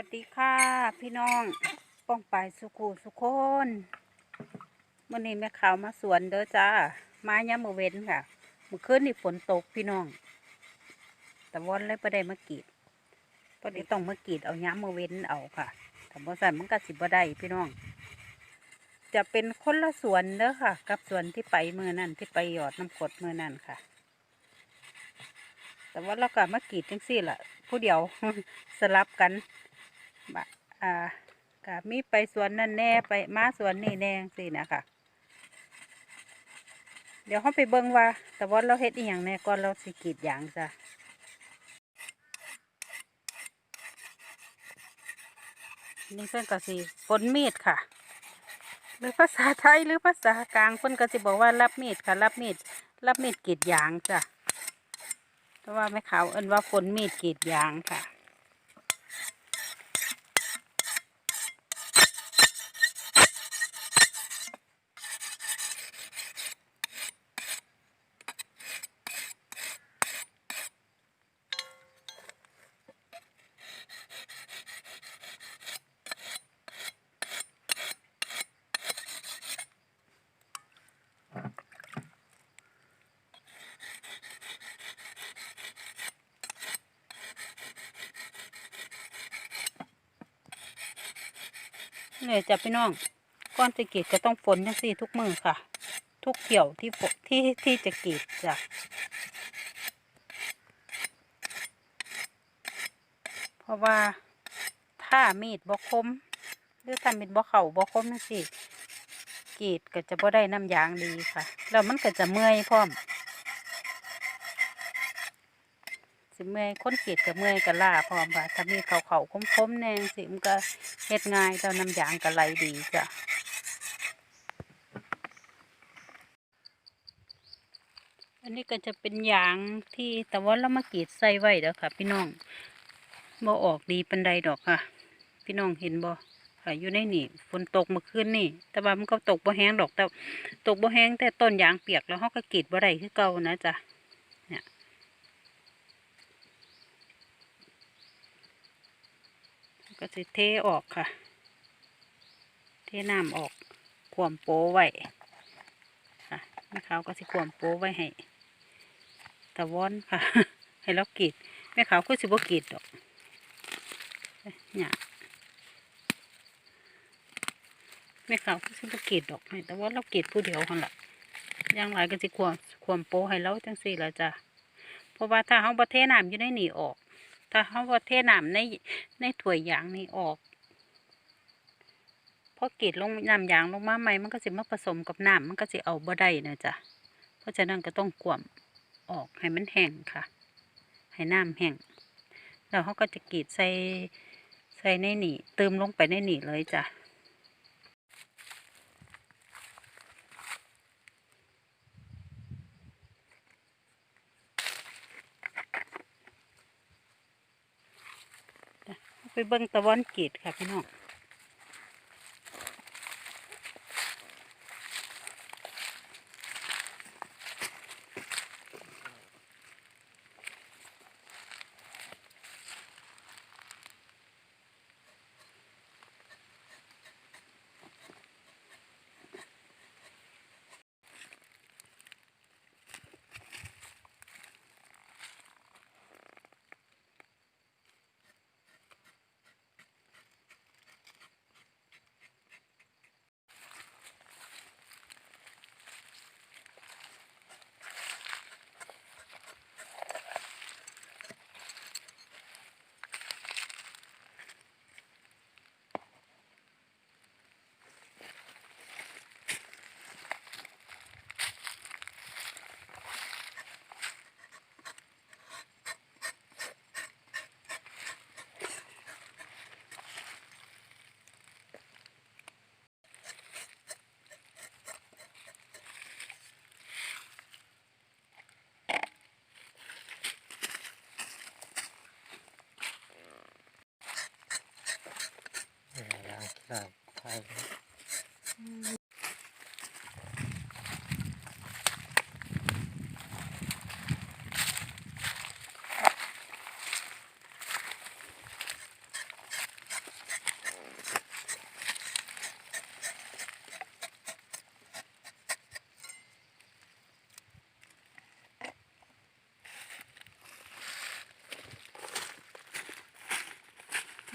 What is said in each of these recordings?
วัสดีค่ะพี่น้องป้องไปายสุขูสุคนมื่อนี้แม่ขาวมาสวนเด้อจ้ามาย้ำมือเว้นค่ะเมื่อคืนนี่ฝนตกพี่น้อง แต่วันเลยประได้มากรีดตอนนี้ต้องมากรีดเอาย้ำมือเว้นเอาค่ะถ้าบ่สั่นมันก็สิบ่ได้พี่น้อง จะเป็นคนละสวนเด้อค่ะ กับสวนที่ไปมือนั่นที่ไปหยอดน้ำกดมือนั่นค่ะ แต่ว่าเราก็มากรีดจังสี่ละผู้เดียวสลับกัน อ่าก็มีไปสวนนั่นแน่ไปมาสวนนี่แน่สินะคะเดี๋ยวเขาไปเบิ่งว่าแต่ว่าเราเฮ็ดอีหยังแน่ก่อนเราสิกีดยางจ้ะนี่เพิ่นก็สิฝนมีดค่ะ หรือภาษาไทยหรือภาษากลางเพิ่นก็สิบอกว่ารับมีดค่ะ รับมีดรับมีดกีดยางจ้ะเพราะว่าแม่ขาวเอินว่าฝนมีดกีดยางค่ะ เหนื่อยจ้ะพี่น้องก้อนจะกรีดก็ต้องฝนจังสี่ทุกมือค่ะ ทุกเกี่ยวที่ฝที่ที่จะกรีดจ้ะเพราะว่าถ้ามีดบกคม หรือถ้ามีดบกเข่าบกคมจังสี่กรีดก็จะบ่ได้น้ำยางดีค่ะ แล้วมันก็จะเมื่อยพร้อม สิเมื่อยคนกรีดกับเมื่อยกับล่าพร้อมค่ะถ้ามีเขาเขาๆคมๆแนงสิมันก็เฮ็ดง่ายแต่น้ำยางก็ไหลดีจ้ะอันนี้ก็จะเป็นยางที่แต่ว่าเรามากรีดใส่ไว้แล้วค่ะ พี่น้องบ่ออกดีปันใดดอกค่ะ พี่น้องเห็นบ่ค่ะอยู่ในนี่ฝนตกเมื่อคืนนี่ แต่ว่ามันก็ตกบ่แห้งดอกแต่ตกบ่แห้งแต่ต้นยางเปียกแล้วเขาก็กรีดบ่ได้คือเก่านะจ๊ะเนี่ย ก็สิเทออกค่ะ เทน้ำออกขวมโป้ไว้ค่ะแม่ขาวก็สิขวมโป้ไว้ให้ตะวอนค่ะ ให้เรากรีดแม่ขาวก็สิบ่กรีดดอกเนี่ยแม่ขาวก็สิบ่กรีดดอกให้แต่ว่าเรากรีดผู้เดียวคนละอย่างไรก็สิควมควมโป้ให้เราจังสี่ละจ้ะเพราะว่าถ้าเขาบ่เทน้ำอยู่ในนี่ออก ถ้าเขาบ่เทน้ำในในถ้วยยางนี่ออกพอกรีดลงน้ำยางลงมาใหม่มันก็สิมาผสมกับน้ำมันก็สิเอาบ่ได้นะจ๊ะเพราะฉะนั้นก็ต้องกวมออกให้มันแห้งค่ะ ให้น้ำแห้งแล้วเขาก็จะกรีดใส่ใส่ในนี่เติมลงไปในนี่เลยจ้ะจ้ะไป เบิ้งตะวันกีดค่ะพี่น้อง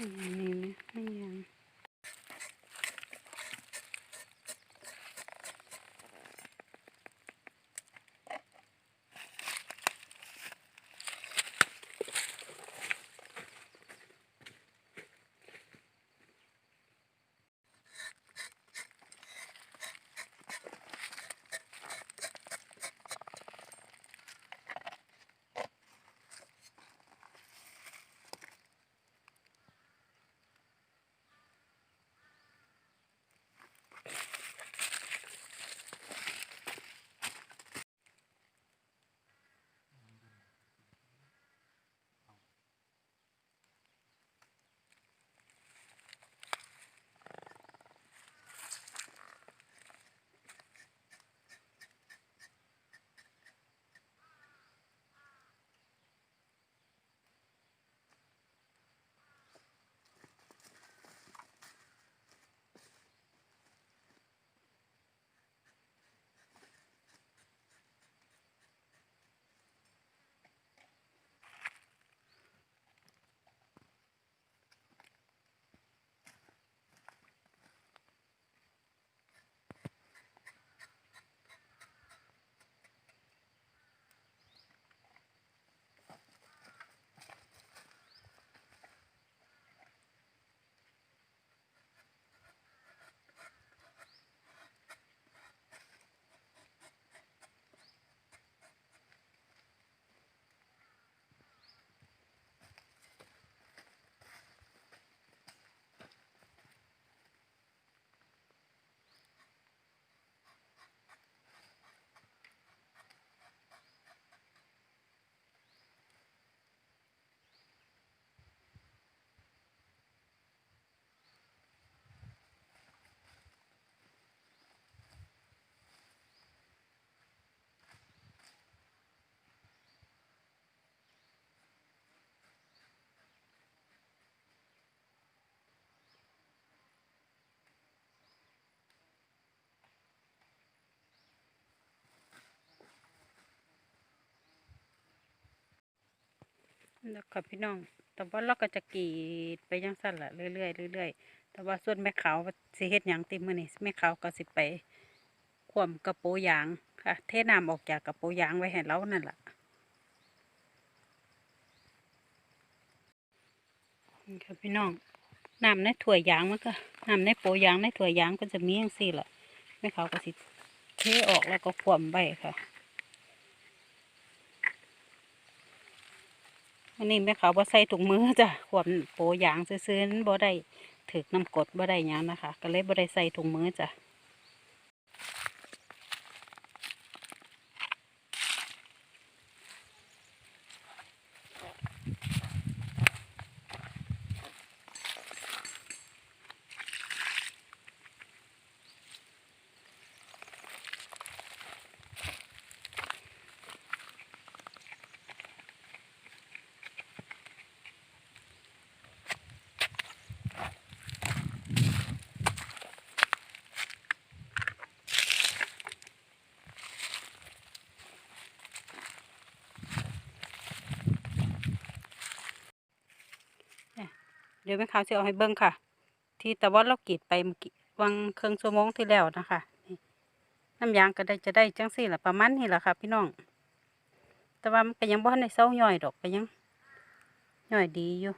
Mm-hmm. แล้วค่ะพี่น้อง แต่ว่าเราก็จะกรีดไปยังสั้นละเรื่อยๆเรื่อยๆ แต่ว่าส่วนแม่ขาวสิเฮ็ดหยังติมือนี้แม่ขาวก็สิไปขวมกระโปยางค่ะ เทน้ำออกจากกระโปยางไว้ให้เรานั่นล่ะนี่ค่ะพี่น้องน้ำในถ้วยางมันก็น้ำในโปยางในถ้วยางก็จะมีอย่างสี่ล่ะแม่ขาวก็สิเทออกแล้วก็ขวมไว้ค่ะ อันนี้แม่เขาบ่ใส่ถุงมือจ้ะขวมโปยางซื้อๆนั้นบ่ได้ถึกน้ำกดบ่ได้ยังนะคะ ก็เลยบ่ได้ใส่ถุงมือจ้ะ เดี๋ยวแม่ขาวสิเอาให้เบิ่งค่ะ ที่ต่ว่าเรากรีดไปเมื่อกี้วังครึ่งชั่วโมงที่แล้วนะคะนี่น้ำยางก็ได้จะได้จังสี่ละประมาณนี้แหละค่ะ พี่น้อง แต่ว่ามันก็ยังบ่ทันได้เซาย่อยดอกก็ยังย่อยดีอยู่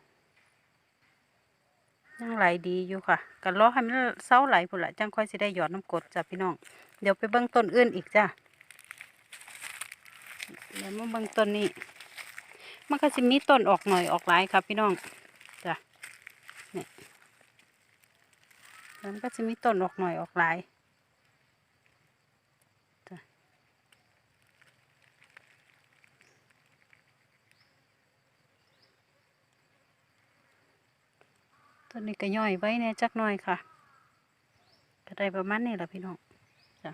ยังไหลดีอยู่ค่ะก็รอให้มันเซาไหลพุ่นละจังค่อยสิได้หยอดน้ำกดจ้ะพี่น้อง เดี๋ยวไปเบิ่งต้นอื่นอีกจ้ะเดี๋ยวมาเบิ่งต้นนี้ มันก็สิมีต้นออกหน่อยออกหลายค่ะพี่น้อง เนี่ยแล้วมันก็จะมีต้นออกหน่อยออกหลายต้นนี้ก็ย่อยไว้เนี่ยจักหน่อยค่ะก็ได้ประมาณนี้แหละพี่น้องจ้ะ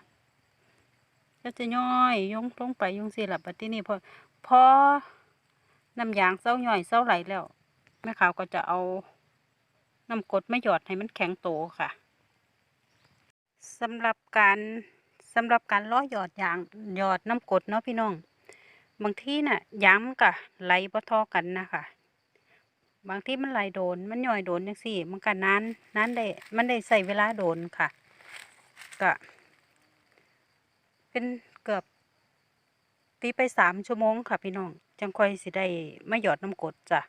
ก็จะย่อยยงลงไปยงสิละบัดที่นี่พอพอน้ำยางเศร้าย่อยเศร้าไหลแล้วแม่ขาวก็จะเอา น้ำกรดมาหยอดให้มันแข็งโตค่ะสำหรับการสำหรับการล้อหยอดยางหยอดน้ำกดเนาะพี่น้อง บางที่น่ะยางมันก็ไหลบ่ทอกันนะคะบางที่มันไหลโดนมันย่อยโดนจังซี่ มันก็นานนานได้มันได้ใส่เวลาโดนค่ะก็เป็นเกือบตีไปสามชั่วโมงค่ะพี่น้อง จังค่อยสิได้ไมาหยอดน้ำกดจ้ะ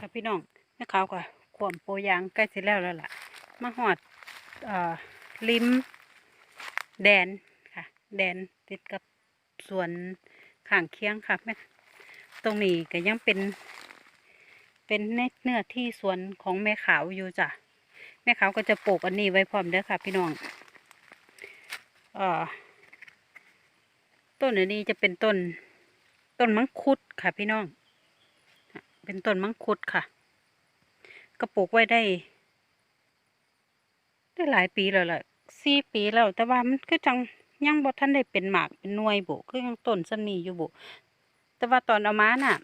ค่ะพี่น้องแม่ขาวก็ขวมโปยางใกล้เสร็จแล้วแล้วล่ะ มาหอดเอ่อริมแดนค่ะ แดนติดกับสวนข้างเคียงค่ะแม่ตรงนี้ก็ยังเป็น เป็นในเนื้อที่สวนของแม่ขาวอยู่จ้ะแม่ขาวก็จะปลูกอันนี้ไว้พร้อมเด้อค่ะ พี่น้องเอ่อต้นอันนี้จะเป็นต้น ต้นมังคุดค่ะพี่น้อง เป็นต้นมังคุดค่ะ ก็ปลูกไว้ได้ ได้หลายปีแล้วแหละสี่ปีแล้ว แต่ว่ามันคือจังยังบ่ทันได้เป็นหมากเป็นนวยบุคือยังต้นสนีอยู่บุแต่ว่าตอนเอามาน่ะ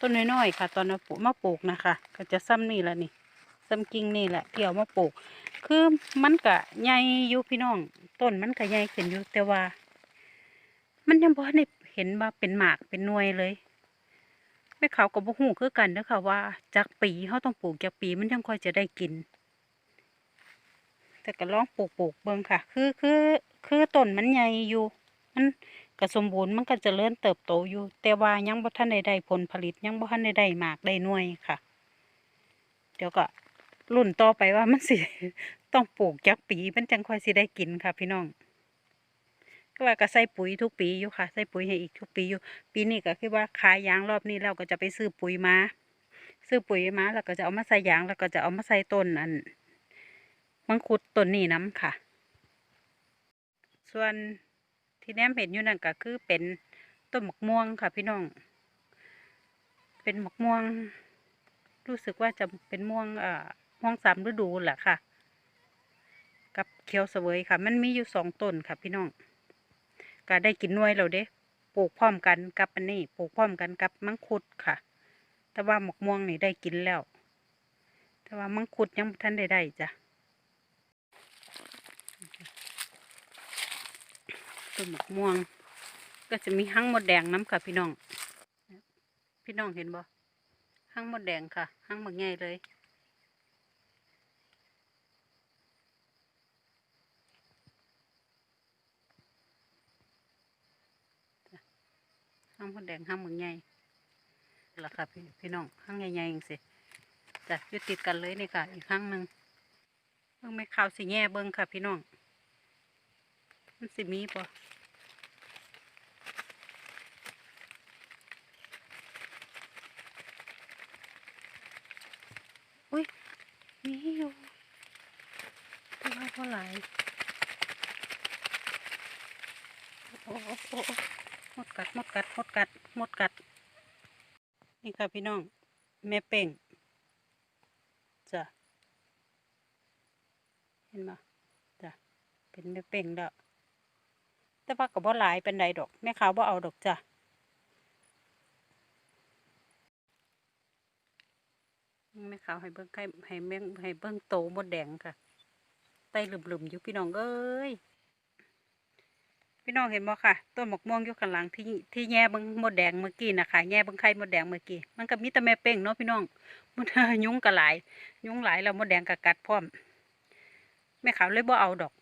ต้นน้อยๆค่ะ ตอนเอาปลูกมาปลูกนะคะ ก็จะซ้ำนี่แหละนี่ซ้ำกิ่งนี่แหละที่เอามาปลูก คือมันก็ใหญ่อยู่พี่น้อง ต้นมันก็ใหญ่ขึ้นอยู่แต่ว่า มันยังบ่ทันได้เห็นว่าเป็นหมากเป็นนวยเลย ม่เขาวก็บ่ฮู้คือกันเด้อค่ะว่า จากปีเฮาต้องปลูกจากปีมันยังค่อยจะได้กิน แต่ก็ลองปลูกปลูกเบิ่งค่ะ คือคือคือต้นมันใหญ่อยู่มันก็สมบูรณ์มันก็จะเริญเติบโตอยู่ แต่ว่ายังบ่ทันได้ได้ผลผลิตยังบ่ทันได้ได้หมากได้หน่วยค่ะ เดี๋ยวก็รุ่นต่อไปว่ามันสิ ต้องปลูกจากปีมันจังค่อยสิได้กินค่ะ พี่น้อง ว่าก็ใส่ปุ๋ยทุกปีอยู่ค่ะ ใส่ปุ๋ยให้อีกทุกปีอยู่ ปีนี้ก็คือว่าขายยางรอบนี้แล้วก็จะไปซื้อปุ๋ยมา ซื้อปุ๋ยมาแล้วก็จะเอามาใส่ยางแล้วก็จะเอามาใส่ต้นอันมังคุดต้นนี้น้ำค่ะ ส่วนที่แนมเห็นอยู่นั่นก็คือเป็นต้นหมกม่วงค่ะ พี่น้อง เป็นหมกม่วง รู้สึกว่าจะเป็นม่วงเอ่อม่วงสามฤดูแหละค่ะ กับเขียวเสวยค่ะ มันมีอยู่สองต้นค่ะ พี่น้อง ก็ได้กินน่วยแล้วเด้ปลูกพร้อมกันกับอันนี้ปลูกพร้อมกันกับมังคุดค่ะ แต่ว่าหมกม่วงนี่ได้กินแล้ว แต่ว่ามังคุดยังบ่ทันได้ได้จ้ะต้นหมกม่วง ก็จะมีหั่งมดแดงน้ำค่ะพี่น้อง พี่น้องเห็นบ่หั่งมดแดงค่ะหั่งบักใหญ่เลย ห้างมดแดงห้างเมืองใหญ่ล่ะค่ะพี่พี่น้องห้างใหญ่ๆเองสิจะยู่ติดกันเลยนี่ค่ะ อีกห้างหนึ่งเบิ่งไม่ข่าวสิแง่เบิ่งค่ะ พี่น้อง มันสิมีปะอุ้ย มีอยู่ต่ว่าเท่าไหร่โอ้โอ้โอ้โห มดกัดหมดกัดหมดกัดหมดกัด นี่ค่ะพี่น้อง แม่เป่งจ้ะเห็นไหมจ้ะเป็นแม่เป่งแล้วแต่ว่าก็บ่หลายเป็นใดดอกแม่ขาวบ่เอาดอกจ้ะแม่ขาวให้เบิ้งไข่ให้แม่งให้เบิ้งโตมดแดงค่ะไตหลุมๆอยู่พี่น้องเอ้ย พี่น้องเห็นบ่ค่ะต้นหมกม่วงอยู่ข้างหลังที่ที่แง่เบิ่งมดแดงเมื่อกี้นะคะแง่เบิ่งไข่มดแดงเมื่อกี้มันก็มีแต่แม่เป้งเนาะพี่น้องมันยุงก็หลายยุงหลายแล้วมดแดงก็กัดพร้อมแม่ขาวเลยบ่เอาดอก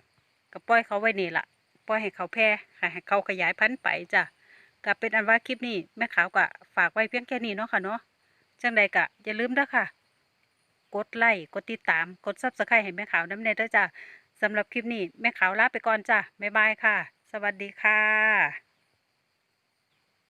ก็ปล่อยเขาไว้นี่ละปล่อยให้เขาแพร่ค่ะให้เขาขยายพันธุ์ไปจ้ะก็เป็นอันว่าคลิปนี้แม่ขาวก็ฝากไว้เพียงแค่นี้เนาะค่ะเนาะจังใดก็อย่าลืมเด้อค่ะ กดไลค์กดติดตามกด Subscribe ให้แม่ขาวน้ำเนยเด้อจ้าสำหรับคลิปนี้แม่ขาวลาไปก่อนจ้าบ๊ายบายค่ะ สวัสดีค่ะ